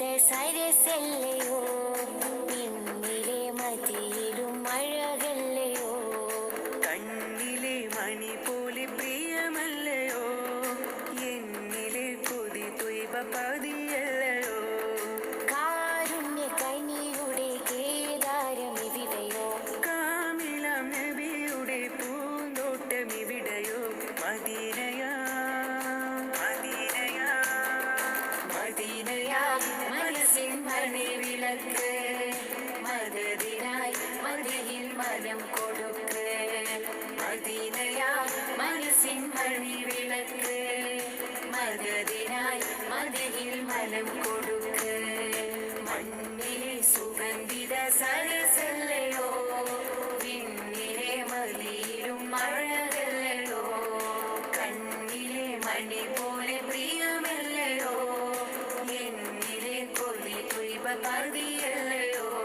സരസല്ലയോ? പിന്നിലെ മതിയിലും മഴകല്ലയോ? കണ്ണിലെ മണി പോലെ പ്രിയമല്ലയോ? എന്നിലെ കൊതി തൊയ്പ പതിയല്ലയോ? കാരുണ്യ കനിയുടെ കേദാരം ഇവിടെയോ? കാമിളം നബിയുടെ പൂന്തോട്ടം ഇവിടെയോ? മദീനയാ മനസ്സിൻ മണി വിളക്ക് മദതിനായി മതിയിൽ മനം കൊടുക്ക് മദീനയാ മനസ്സിൻ മണി വിളക്ക് മദതിനായി മതിയിൽ മനം കൊടുക്ക് മണ്ണിലെ സുഗന്ധിത സരസല്ലയോ പിന്നിലെ മലിയിലും മഴകല്ലയോ കണ്ണിലെ മണി പോലെ പ്രിയമല്ലയോ? എന്നിലെ കൊതി തുയ്പ പതിയല്ലയോ